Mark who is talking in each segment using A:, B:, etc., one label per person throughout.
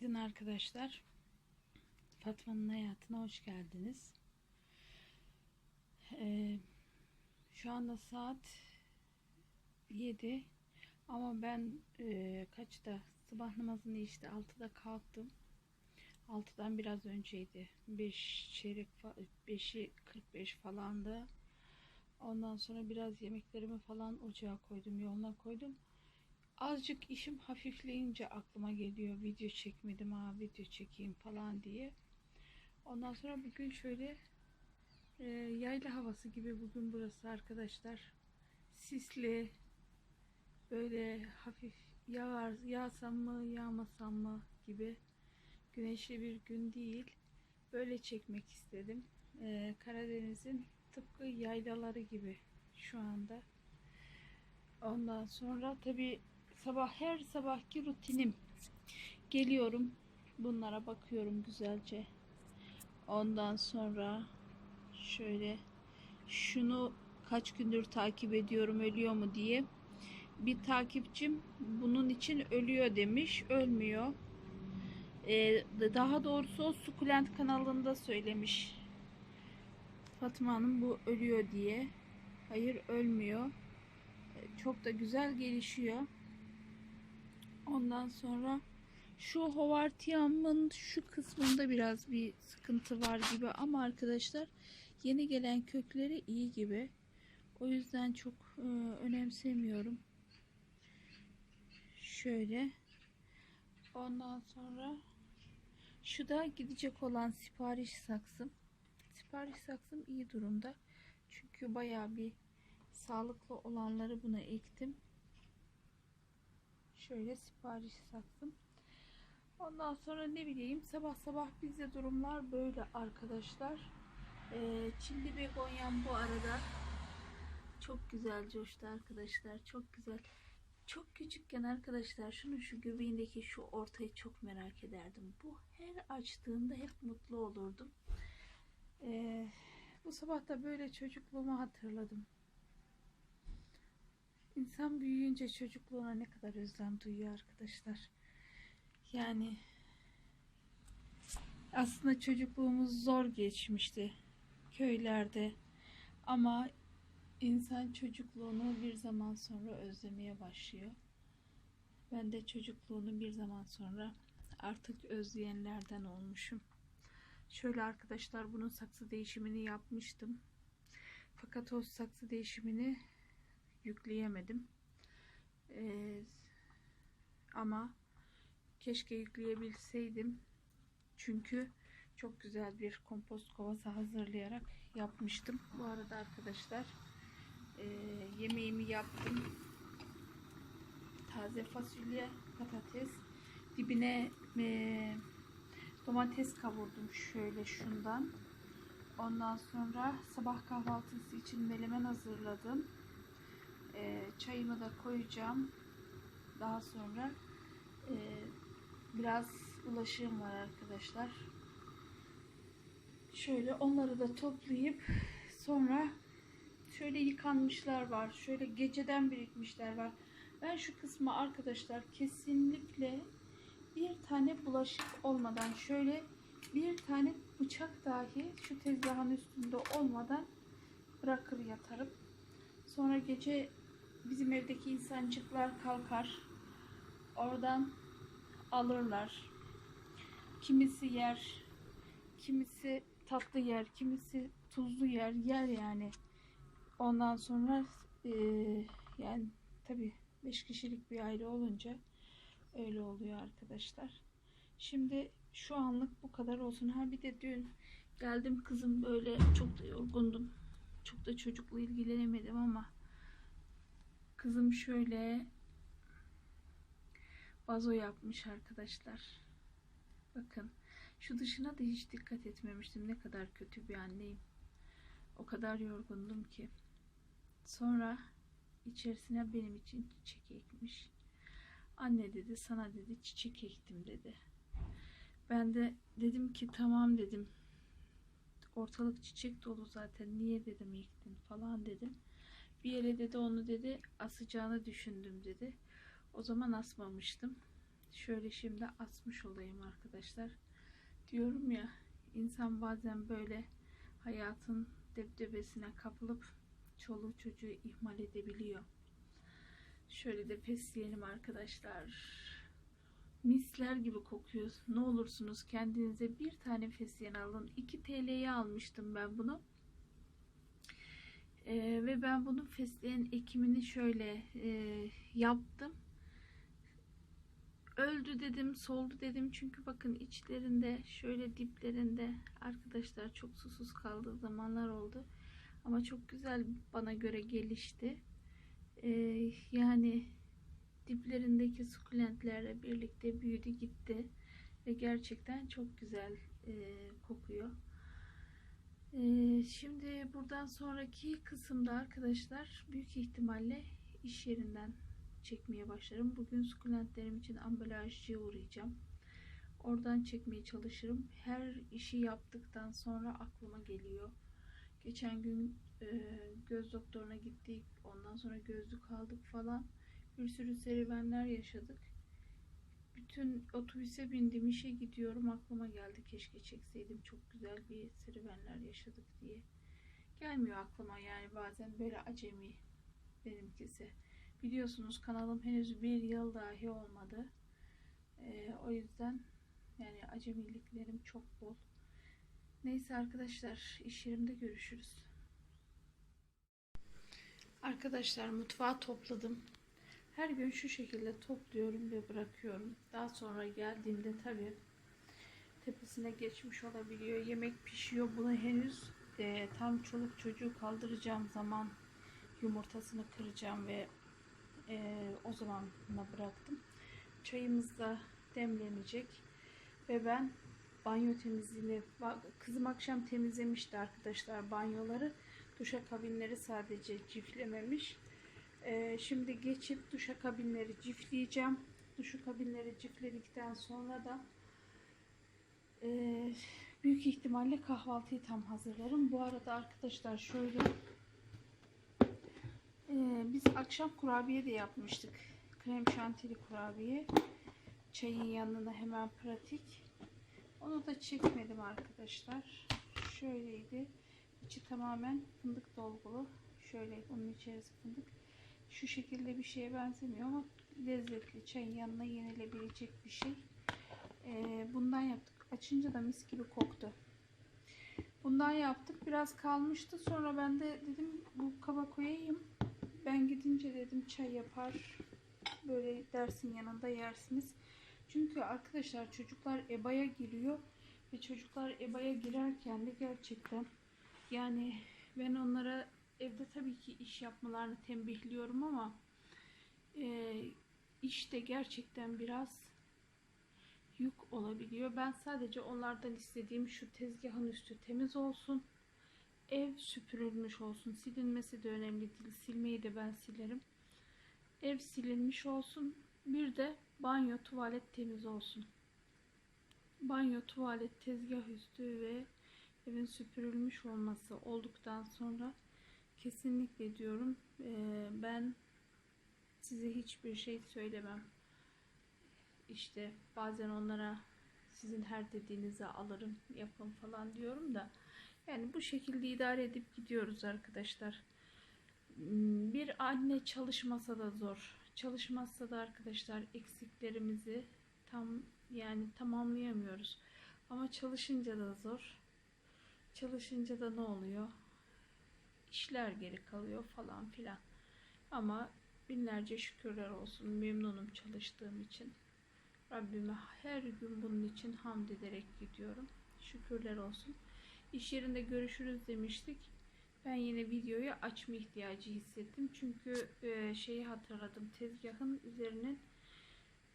A: Günaydın arkadaşlar. Fatma'nın hayatına hoş geldiniz. Ee, şu anda saat 7 ama ben e, kaçta sabah namazını işte 6'da kalktım. 6'dan biraz önceydi. 5 çeyrek 5'i 45 falandı. Ondan sonra biraz yemeklerimi falan ocağa koydum, yoluna koydum. Azıcık işim hafifleyince aklıma geliyor video çekmedim ha video çekeyim falan diye. Ondan sonra bugün şöyle e, yayla havası gibi bugün burası arkadaşlar. Sisli böyle hafif yağar yağsam mı yağmasam mı gibi güneşli bir gün değil. Böyle çekmek istedim. E, Karadeniz'in tıpkı yaylaları gibi şu anda. Ondan sonra tabii sabah her sabahki rutinim. Geliyorum. Bunlara bakıyorum güzelce. Ondan sonra şöyle şunu kaç gündür takip ediyorum ölüyor mu diye. Bir takipçim bunun için ölüyor demiş. Ölmüyor. Ee, daha doğrusu o sukulent kanalında söylemiş. Fatma Hanım bu ölüyor diye. Hayır ölmüyor. Ee, Çok da güzel gelişiyor. Ondan sonra şu hovartiyamın şu kısmında biraz bir sıkıntı var gibi ama arkadaşlar yeni gelen kökleri iyi gibi. O yüzden çok e, önemsemiyorum. Şöyle. Ondan sonra şu da gidecek olan sipariş saksım. Sipariş saksım iyi durumda. Çünkü bayağı bir sağlıklı olanları buna ektim. Şöyle sipariş sattım. Ondan sonra ne bileyim sabah sabah bizde durumlar böyle arkadaşlar. Ee, Çilli begonyam bu arada çok güzel coştu arkadaşlar. Çok güzel. Çok küçükken arkadaşlar şunun şu göbeğindeki şu ortayı çok merak ederdim. Bu her açtığında hep mutlu olurdum. Ee, bu sabah da böyle çocukluğumu hatırladım. İnsan büyüyünce çocukluğuna ne kadar özlem duyuyor arkadaşlar. Yani aslında çocukluğumuz zor geçmişti köylerde. Ama insan çocukluğunu bir zaman sonra özlemeye başlıyor. Ben de çocukluğunu bir zaman sonra artık özleyenlerden olmuşum. Şöyle arkadaşlar bunun saksı değişimini yapmıştım. Fakat o saksı değişimini yükleyemedim. Ee, ama keşke yükleyebilseydim. Çünkü çok güzel bir kompost kovası hazırlayarak yapmıştım. Bu arada arkadaşlar e, yemeğimi yaptım. Taze fasulye, patates, dibine e, domates kavurdum şöyle şundan. Ondan sonra sabah kahvaltısı için melemen hazırladım. E, çayımı da koyacağım. Daha sonra e, biraz bulaşığım var arkadaşlar. Şöyle onları da toplayıp sonra şöyle yıkanmışlar var. Şöyle geceden birikmişler var. Ben şu kısmı arkadaşlar kesinlikle bir tane bulaşık olmadan şöyle bir tane bıçak dahi şu tezgahın üstünde olmadan bırakır yatarım. Sonra gece bizim evdeki insancıklar kalkar. Oradan alırlar. Kimisi yer, kimisi tatlı yer, kimisi tuzlu yer, yer yani. Ondan sonra eee, yani tabi 5 kişilik bir aile olunca öyle oluyor arkadaşlar. Şimdi şu anlık bu kadar olsun. Ha bir de dün geldim kızım böyle çok da yorgundum. Çok da çocukla ilgilenemedim ama kızım şöyle vazo yapmış arkadaşlar. Bakın şu dışına da hiç dikkat etmemiştim. Ne kadar kötü bir anneyim. O kadar yorgundum ki. Sonra içerisine benim için çiçek ekmiş. Anne dedi sana dedi çiçek ektim dedi. Ben de dedim ki tamam dedim. Ortalık çiçek dolu zaten. Niye dedim ektin falan dedim. Bir yere dedi onu dedi asacağını düşündüm dedi. O zaman asmamıştım. şöyle şimdi asmış olayım arkadaşlar. Diyorum ya insan bazen böyle hayatın debdebesine kapılıp çoluğu çocuğu ihmal edebiliyor. Şöyle de fesleyelim arkadaşlar. Misler gibi kokuyor. Ne olursunuz kendinize bir tane fesleğen alın. 2 TL'ye almıştım ben bunu. Ee, ve ben bunun fesleğen ekimini şöyle e, yaptım. Öldü dedim, soldu dedim. Çünkü bakın içlerinde, şöyle diplerinde arkadaşlar çok susuz kaldığı zamanlar oldu. Ama çok güzel bana göre gelişti. Ee, yani diplerindeki sukulentlerle birlikte büyüdü gitti. Ve gerçekten çok güzel e, kokuyor. Ee, şimdi buradan sonraki kısımda arkadaşlar büyük ihtimalle iş yerinden çekmeye başlarım. Bugün sukulentlerim için ambalajcıya uğrayacağım. Oradan çekmeye çalışırım. Her işi yaptıktan sonra aklıma geliyor. Geçen gün e, göz doktoruna gittik. Ondan sonra gözlük aldık falan. Bir sürü serüvenler yaşadık. Bütün otobüse bindim işe gidiyorum. Aklıma geldi keşke çekseydim. Çok güzel bir serüvenler yaşadık diye. Gelmiyor aklıma yani bazen böyle acemi benimkisi. Biliyorsunuz kanalım henüz bir yıl dahi olmadı. Ee, o yüzden yani acemiliklerim çok bol. Neyse arkadaşlar iş yerimde görüşürüz. Arkadaşlar mutfağı topladım. Her gün şu şekilde topluyorum ve bırakıyorum. Daha sonra geldiğimde tabii tepesine geçmiş olabiliyor. Yemek pişiyor. Bunu henüz e, tam çoluk çocuğu kaldıracağım zaman yumurtasını kıracağım ve e, o zamanla bıraktım. Çayımız da demlenecek ve ben banyo temizliğini kızım akşam temizlemişti arkadaşlar banyoları. Duşa kabinleri sadece ciflememiş. Ee, şimdi geçip duşa kabinleri cifleyeceğim. Duşa kabinleri cifledikten sonra da e, büyük ihtimalle kahvaltıyı tam hazırlarım. Bu arada arkadaşlar şöyle e, biz akşam kurabiye de yapmıştık. Krem şantili kurabiye. Çayın yanına hemen pratik. Onu da çekmedim arkadaşlar. Şöyleydi. İçi tamamen fındık dolgulu. Şöyle bunun içerisi fındık. Şu şekilde bir şeye benzemiyor ama lezzetli. Çayın yanına yenilebilecek bir şey. Ee, bundan yaptık. Açınca da mis gibi koktu. Bundan yaptık. Biraz kalmıştı. Sonra ben de dedim bu kaba koyayım. Ben gidince dedim çay yapar. Böyle dersin yanında yersiniz. Çünkü arkadaşlar çocuklar EBA'ya giriyor. Ve çocuklar EBA'ya girerken de gerçekten yani ben onlara evde tabii ki iş yapmalarını tembihliyorum ama e, işte gerçekten biraz yük olabiliyor. Ben sadece onlardan istediğim şu tezgahın üstü temiz olsun. Ev süpürülmüş olsun. Silinmesi de önemli değil. Silmeyi de ben silerim. Ev silinmiş olsun. Bir de banyo, tuvalet temiz olsun. Banyo, tuvalet, tezgah üstü ve evin süpürülmüş olması olduktan sonra kesinlikle diyorum ben size hiçbir şey söylemem. İşte bazen onlara sizin her dediğinizi alırım yapın falan diyorum da yani bu şekilde idare edip gidiyoruz arkadaşlar. Bir anne çalışmasa da zor. Çalışmazsa da arkadaşlar eksiklerimizi tam yani tamamlayamıyoruz. Ama çalışınca da zor. Çalışınca da ne oluyor? İşler geri kalıyor falan filan. Ama binlerce şükürler olsun. Memnunum çalıştığım için. Rabbime her gün bunun için hamd ederek gidiyorum. Şükürler olsun. İş yerinde görüşürüz demiştik. Ben yine videoyu açma ihtiyacı hissettim. Çünkü e, şeyi hatırladım. Tezgahın üzerinin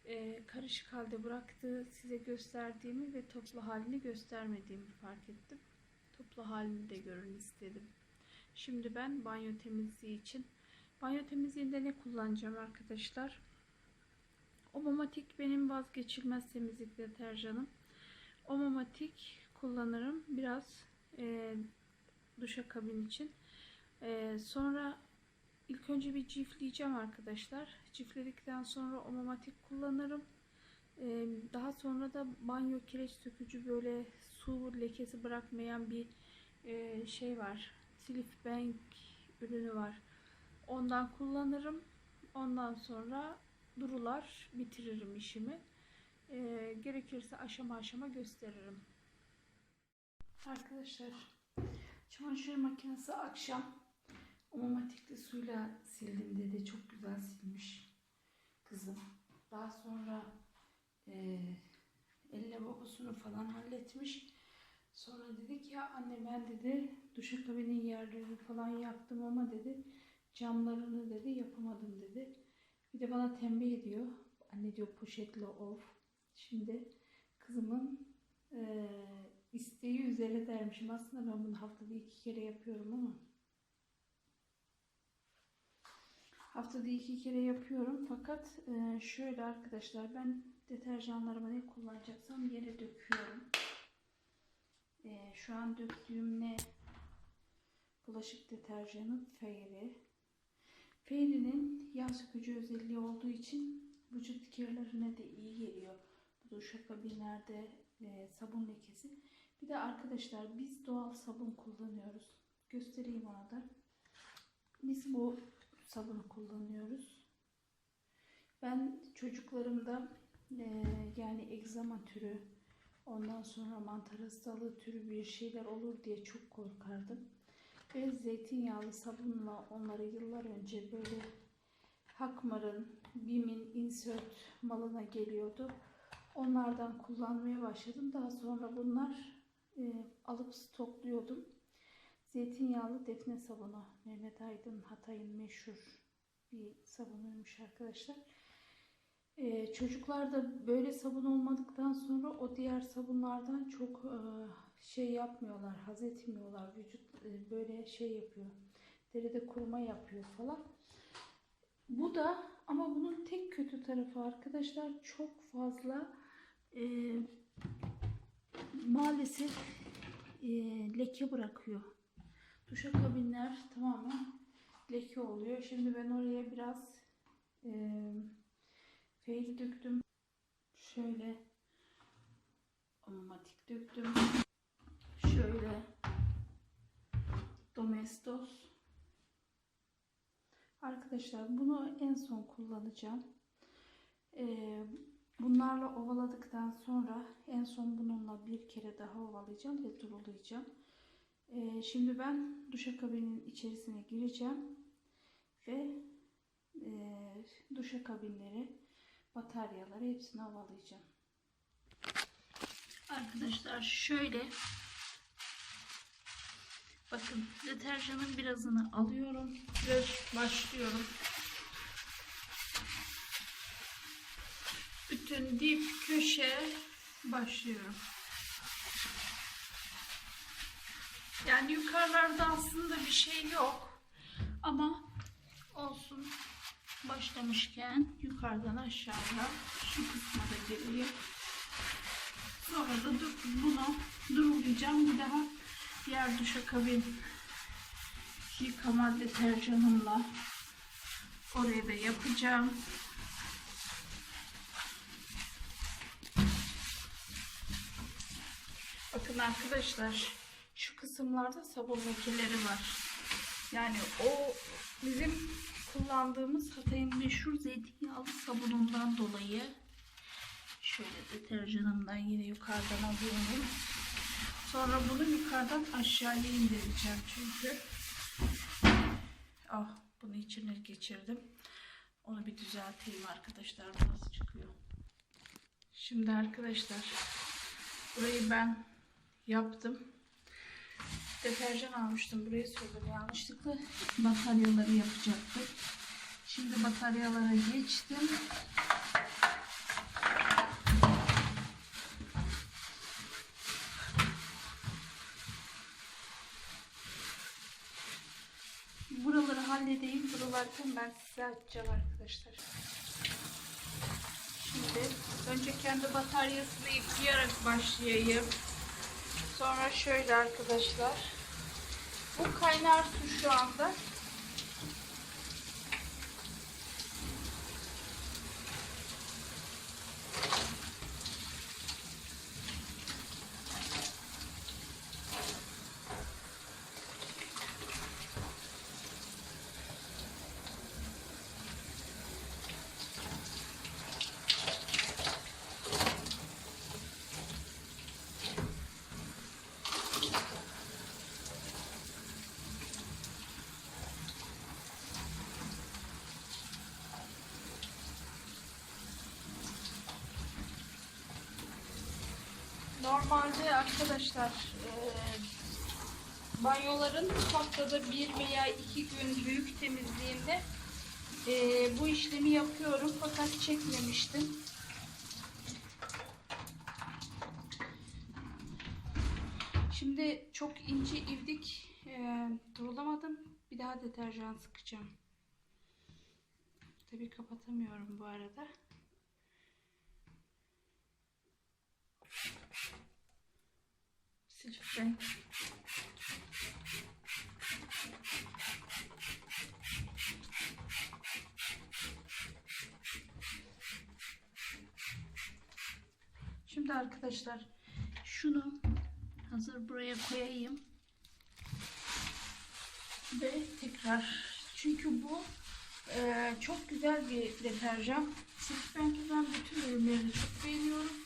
A: e, karışık halde bıraktığı size gösterdiğimi ve toplu halini göstermediğimi fark ettim. Toplu halini de görün istedim. Şimdi ben banyo temizliği için banyo temizliğinde ne kullanacağım arkadaşlar? Omomatik benim vazgeçilmez temizlik deterjanım. Omomatik kullanırım. Biraz e, duşakabin için. E, sonra ilk önce bir cifleyeceğim arkadaşlar. Cifledikten sonra omomatik kullanırım. Ee, daha sonra da banyo kireç sökücü böyle su lekesi bırakmayan bir e, şey var. Silif Bank ürünü var. Ondan kullanırım. Ondan sonra durular bitiririm işimi. Ee, gerekirse aşama aşama gösteririm. Arkadaşlar çamaşır makinesi akşam omomatikli suyla sildim dedi. Çok güzel silmiş kızım. Daha sonra e, elle babasını falan halletmiş. Sonra dedi ki ya anne ben dedi duşakabinin yerlerini falan yaptım ama dedi camlarını dedi yapamadım dedi. Bir de bana tembih ediyor. Anne diyor poşetle of. Şimdi kızımın e, isteği üzere dermişim. Aslında ben bunu haftada iki kere yapıyorum ama haftada iki kere yapıyorum. Fakat e, şöyle arkadaşlar ben deterjanlarımı ne kullanacaksam yere döküyorum. E, şu an döktüğüm ne? Bulaşık deterjanı Fairy. Fairy'nin yağ sökücü özelliği olduğu için vücut kirlerine de iyi geliyor. Bu duşakabinlerde e, sabun lekesi. Bir de arkadaşlar biz doğal sabun kullanıyoruz. Göstereyim ona da. Biz bu sabunu kullanıyoruz. Ben çocuklarımda e, yani egzama türü ondan sonra mantar hastalığı türü bir şeyler olur diye çok korkardım. Ve zeytinyağlı sabunla onları yıllar önce böyle Hakmar'ın, Bim'in insert malına geliyordu. Onlardan kullanmaya başladım. Daha sonra bunlar e, alıp stokluyordum. Zeytinyağlı defne sabunu. Mehmet Aydın Hatay'ın meşhur bir sabunuymuş arkadaşlar. E, çocuklar da böyle sabun olmadıktan sonra o diğer sabunlardan çok e, şey yapmıyorlar, haz etmiyorlar. Vücut e, böyle şey yapıyor. Deride kuruma yapıyor falan. Bu da ama bunun tek kötü tarafı arkadaşlar çok fazla e, maalesef e, leke bırakıyor. Duşakabinler tamamen leke oluyor. Şimdi ben oraya biraz e, feyli döktüm. Şöyle aromatik döktüm. Şöyle domestos. Arkadaşlar bunu en son kullanacağım. Ee, bunlarla ovaladıktan sonra en son bununla bir kere daha ovalayacağım ve durulayacağım. Ee, şimdi ben duşakabinin içerisine gireceğim ve e, duşakabinleri, bataryaları hepsini ovalayacağım. Arkadaşlar şöyle bakın deterjanın birazını alıyorum ve başlıyorum. Bütün dip köşe başlıyorum. Yani yukarılarda aslında bir şey yok. Ama olsun başlamışken yukarıdan aşağıya şu kısma da geliyor. Sonra da bunu durulayacağım. Bir daha diğer duşakabin yıkama deterjanımla oraya da yapacağım. Bakın arkadaşlar şu kısımlarda sabun lekeleri var. Yani o bizim kullandığımız Hatay'ın meşhur zeytinyağlı sabunundan dolayı şöyle deterjanımdan yine yukarıdan alıyorum. Sonra bunu yukarıdan aşağıya indireceğim çünkü. Ah bunu içine geçirdim. Onu bir düzelteyim arkadaşlar nasıl çıkıyor. Şimdi arkadaşlar burayı ben yaptım. Deterjan almıştım. Buraya sürdüm yanlışlıkla. Bataryaları yapacaktım. Şimdi bataryalara geçtim. Buraları halledeyim. Buralarken ben size açacağım arkadaşlar. Şimdi önce kendi bataryasını yıkayarak başlayayım. Sonra şöyle arkadaşlar. Bu kaynar su şu anda. Normalde arkadaşlar eee, banyoların haftada bir veya iki gün büyük temizliğinde eee, bu işlemi yapıyorum fakat çekmemiştim. Şimdi çok ince ivdik eee, durulamadım. Bir daha deterjan sıkacağım. Tabii kapatamıyorum bu arada. Lütfen. Şimdi arkadaşlar şunu hazır buraya koyayım. Ve tekrar çünkü bu e, çok güzel bir deterjan. Sifrenki ben bütün ürünlerini çok beğeniyorum.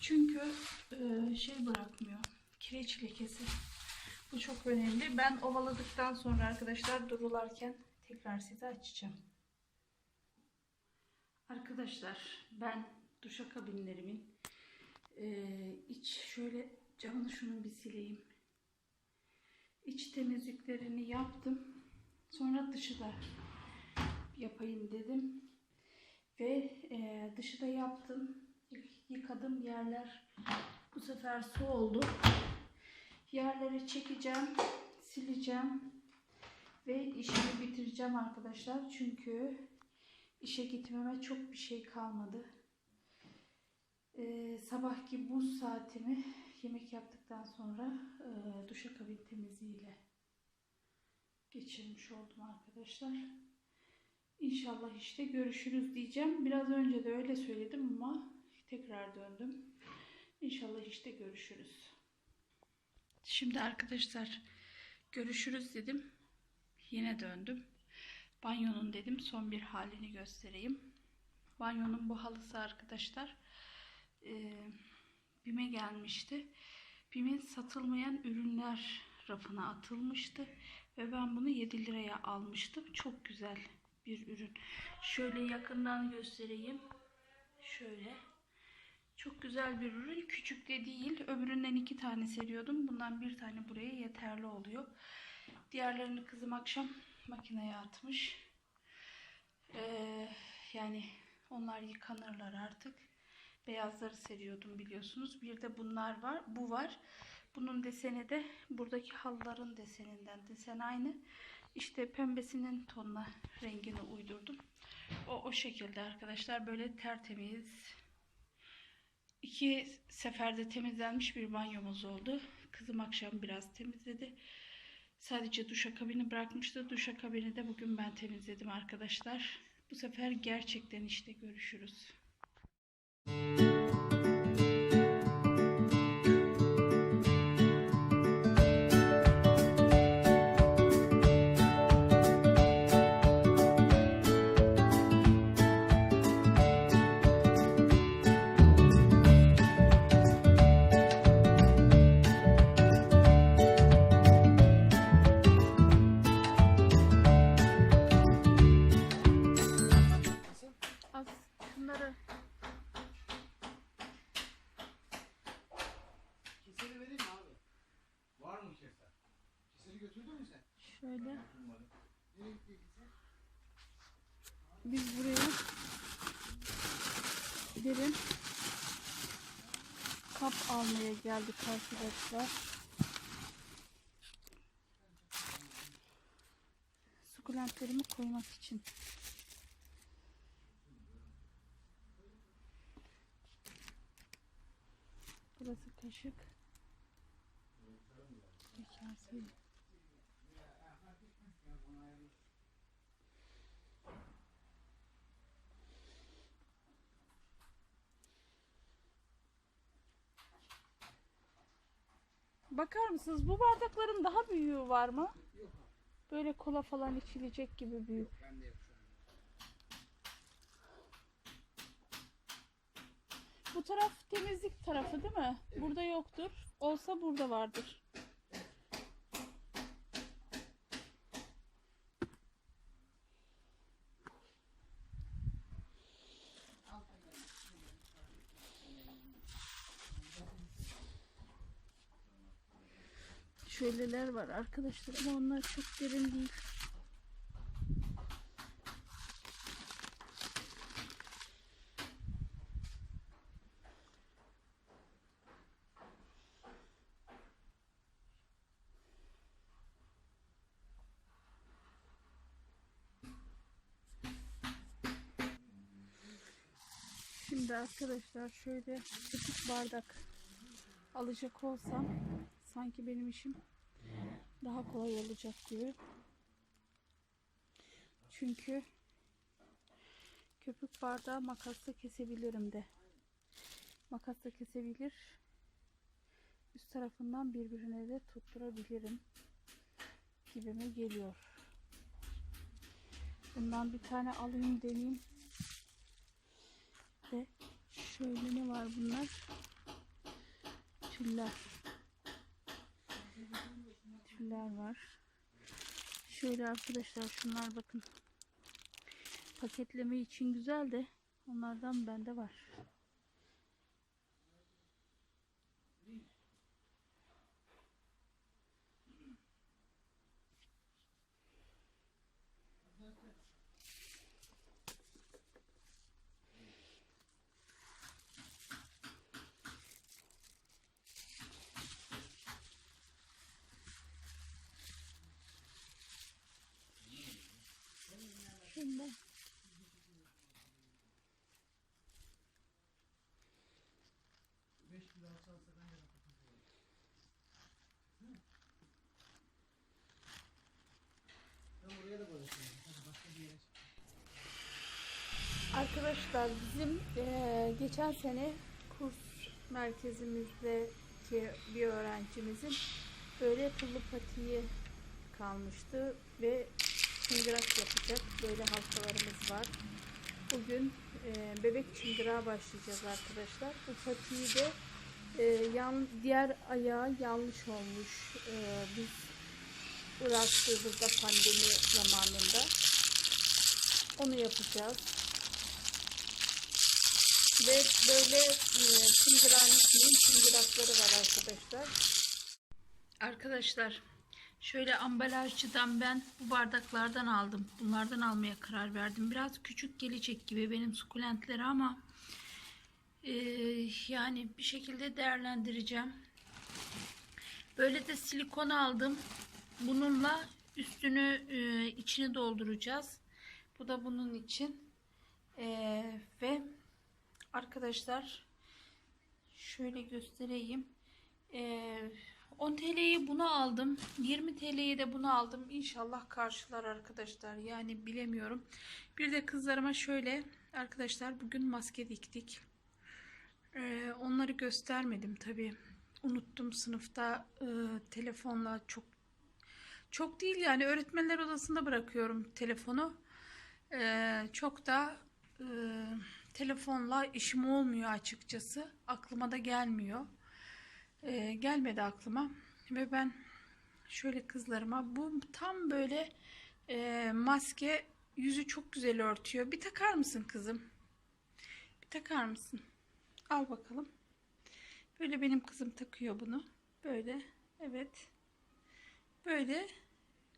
A: Çünkü e, şey bırakmıyor. Kireç lekesi. Bu çok önemli. Ben ovaladıktan sonra arkadaşlar durularken tekrar size açacağım. Arkadaşlar ben duşakabinlerimin e, iç şöyle camını şunu bir sileyim. İç temizliklerini yaptım. Sonra dışı da yapayım dedim. Ve e, dışı da yaptım. Yıkadım yerler bu sefer su oldu. Yerleri çekeceğim, sileceğim ve işimi bitireceğim arkadaşlar. Çünkü işe gitmeme çok bir şey kalmadı. Ee, sabahki buz saatimi yemek yaptıktan sonra e, duşakabin temizliğiyle geçirmiş oldum arkadaşlar. İnşallah işte görüşürüz diyeceğim. Biraz önce de öyle söyledim ama tekrar döndüm. İnşallah işte görüşürüz. Şimdi arkadaşlar görüşürüz dedim. Yine döndüm. Banyonun dedim son bir halini göstereyim. Banyonun bu halısı arkadaşlar e, BİM'e gelmişti. BİM'in satılmayan ürünler rafına atılmıştı. Ve ben bunu 7 liraya almıştım. Çok güzel bir ürün. Şöyle yakından göstereyim. Şöyle. Çok güzel bir ürün. Küçük de değil. Öbüründen iki tane seriyordum. Bundan bir tane buraya yeterli oluyor. Diğerlerini kızım akşam makineye atmış. Ee, yani onlar yıkanırlar artık. Beyazları seriyordum biliyorsunuz. Bir de bunlar var. Bu var. Bunun deseni de buradaki halıların deseninden. Desen aynı. İşte pembesinin tonuna rengini uydurdum. O, o şekilde arkadaşlar böyle tertemiz iki seferde temizlenmiş bir banyomuz oldu. Kızım akşam biraz temizledi. Sadece duşakabini bırakmıştı. Duşakabini de bugün ben temizledim arkadaşlar. Bu sefer gerçekten işte görüşürüz. Az şöyle biz buraya derin kap almaya geldik arkadaşlar. Sukulentlerimi koymak için. Burası kaşık. Bekar Bakar mısınız? Bu bardakların daha büyüğü var mı?
B: Yok.
A: Böyle kola falan içilecek gibi büyük. Bu taraf temizlik tarafı değil mi? Burada yoktur. Olsa burada vardır. Şöyleler var arkadaşlar ama onlar çok derin değil. Şimdi arkadaşlar şöyle küçük bardak alacak olsam sanki benim işim daha kolay olacak gibi. Çünkü köpük bardağı makasla kesebilirim de. Makasla kesebilir. Üst tarafından birbirine de tutturabilirim. Gibime geliyor. Bundan bir tane alayım deneyeyim. Ve şöyle ne var bunlar? Tüller. Tüller var. Şöyle arkadaşlar şunlar bakın. Paketleme için güzel de onlardan bende var. Şimdi
B: Ben oraya da koyacağım. Hadi başka bir yere çık.
A: Arkadaşlar bizim eee, geçen sene kurs merkezimizdeki bir öğrencimizin böyle pullu patiği kalmıştı ve çıngırak yapacak böyle halkalarımız var. Bugün eee, bebek çıngırağa başlayacağız arkadaşlar. Bu patiği de eee, yan, diğer ayağı yanlış olmuş. Eee, biz uğraştığımızda pandemi zamanında onu yapacağız. Ve böyle e, çıngıranisinin çıngırakları var arkadaşlar. Arkadaşlar şöyle ambalajcıdan ben bu bardaklardan aldım. Bunlardan almaya karar verdim. Biraz küçük gelecek gibi benim sukulentlere ama e, yani bir şekilde değerlendireceğim. Böyle de silikon aldım. Bununla üstünü e, içini dolduracağız. Bu da bunun için. E, ve arkadaşlar şöyle göstereyim. Ee, 10 TL'yi bunu aldım. 20 TL'yi de bunu aldım. İnşallah karşılar arkadaşlar. Yani bilemiyorum. Bir de kızlarıma şöyle arkadaşlar bugün maske diktik. Ee, onları göstermedim tabii. Unuttum sınıfta e, telefonla çok çok değil yani öğretmenler odasında bırakıyorum telefonu. Ee, çok da e, telefonla işim olmuyor açıkçası. Aklıma da gelmiyor. Ee, gelmedi aklıma. Ve ben şöyle kızlarıma bu tam böyle e, maske yüzü çok güzel örtüyor. Bir takar mısın kızım? Bir takar mısın? Al bakalım. Böyle benim kızım takıyor bunu. Böyle. Evet. Böyle.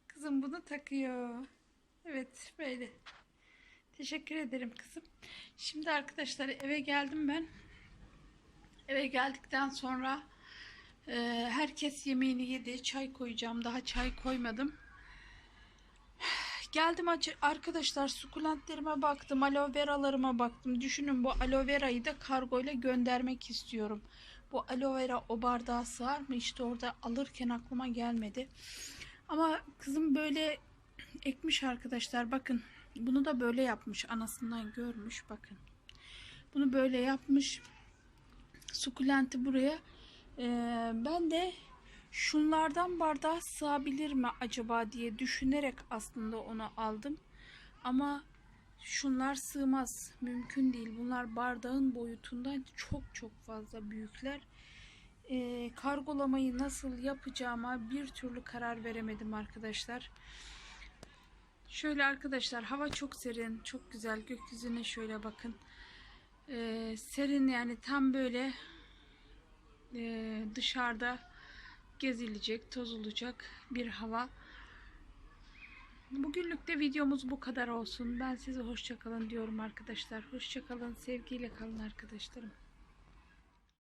A: Kızım bunu takıyor. Evet böyle. Teşekkür ederim kızım. Şimdi arkadaşlar eve geldim ben. Eve geldikten sonra e, herkes yemeğini yedi. Çay koyacağım. Daha çay koymadım. Geldim arkadaşlar sukulentlerime baktım. Aloe veralarıma baktım. Düşünün bu aloe verayı da kargoyla göndermek istiyorum. Bu aloe vera o bardağa sığar mı? İşte orada alırken aklıma gelmedi. Ama kızım böyle ekmiş arkadaşlar. Bakın bunu da böyle yapmış. Anasından görmüş. Bakın. Bunu böyle yapmış. Sukulenti buraya. Ee, ben de şunlardan bardağa sığabilir mi acaba diye düşünerek aslında onu aldım. Ama şunlar sığmaz. Mümkün değil. Bunlar bardağın boyutundan çok çok fazla büyükler. Ee, kargolamayı nasıl yapacağıma bir türlü karar veremedim arkadaşlar. Şöyle arkadaşlar hava çok serin, çok güzel. Gökyüzüne şöyle bakın. Ee, serin yani tam böyle e, dışarıda gezilecek, tozulacak bir hava. Bugünlük de videomuz bu kadar olsun. Ben size hoşçakalın diyorum arkadaşlar. Hoşçakalın, sevgiyle kalın arkadaşlarım.